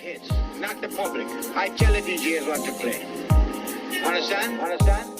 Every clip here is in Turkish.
hits, not the public. I tell the DJs what to play. Understand? Understand?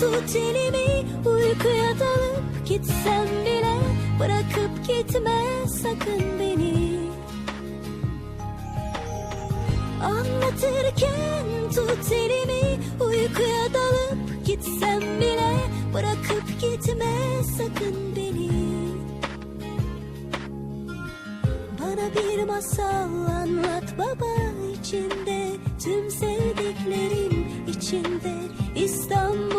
tut elimi Uykuya dalıp gitsem bile Bırakıp gitme sakın beni. Anlatırken tut elimi Uykuya dalıp gitsem bile Bırakıp gitme sakın beni. Bana bir masal anlat baba içinde Tüm sevdiklerim içinde. İstanbul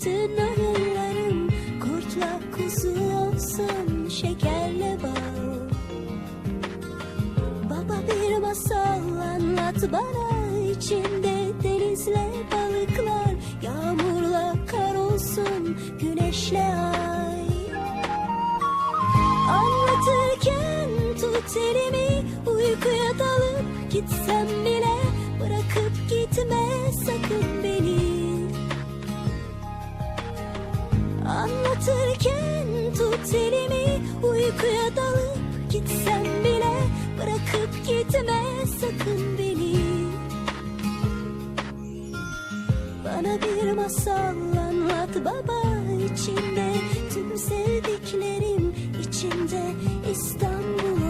bütün oyunlarım Kurtla kuzu olsun şekerle bal. Baba bir masal anlat bana içinde denizle balıklar Yağmurla kar olsun güneşle ay. Anlatırken tut elimi Uykuya dalıp gitsem masal baba içinde. Tüm sevdiklerim içinde. İstanbul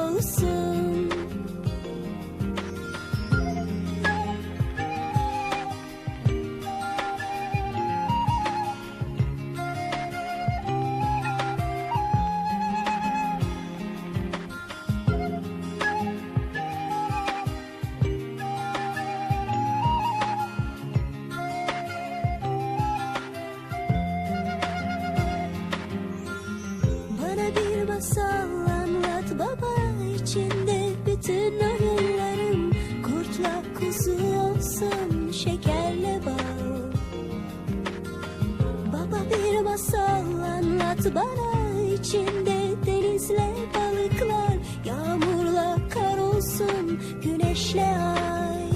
olsun Bana bir masal içinde bütün oyunlarım Kurtla kuzu olsun şekerle bal Baba bir masal anlat bana içinde denizle balıklar Yağmurla kar olsun güneşle ay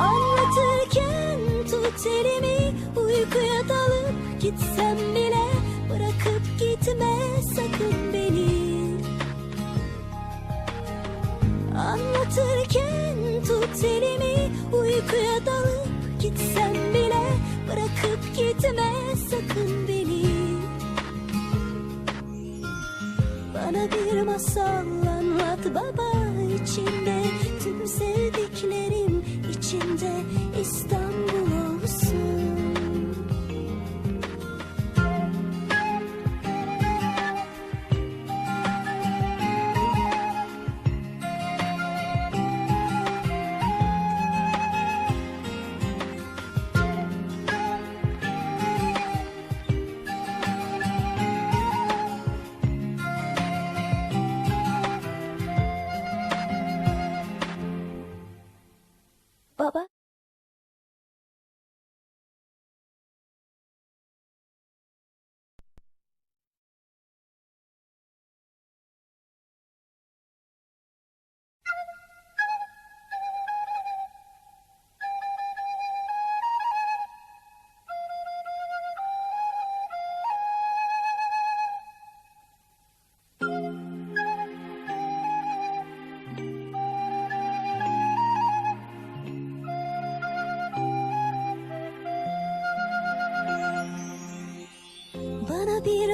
Anlatırken tut elimi uykuya dalıp gitsem bile bırakıp gitme sakın beni. Anlatırken tut elimi uykuya Baba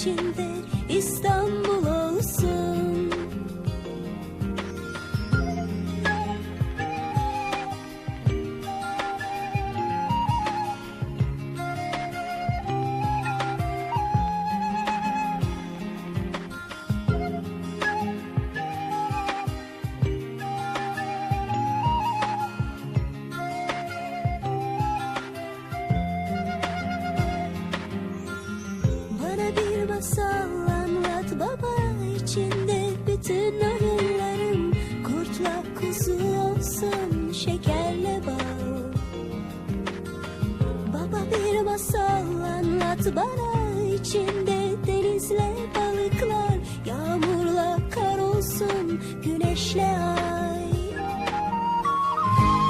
içinde İstanbul olsun. Bana içinde denizle balıklar yağmurla kar olsun güneşle ay.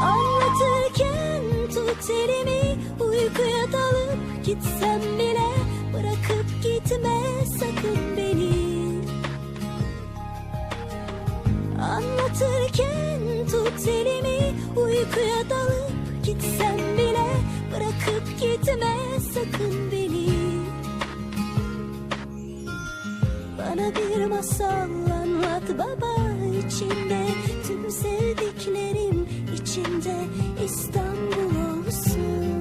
Anlatırken tut elimi uykuya dalıp gitsem bile bırakıp gitme sakın beni. Anlatırken tut elimi uykuya bir masal anlat baba içinde. Tüm sevdiklerim içinde İstanbul olsun.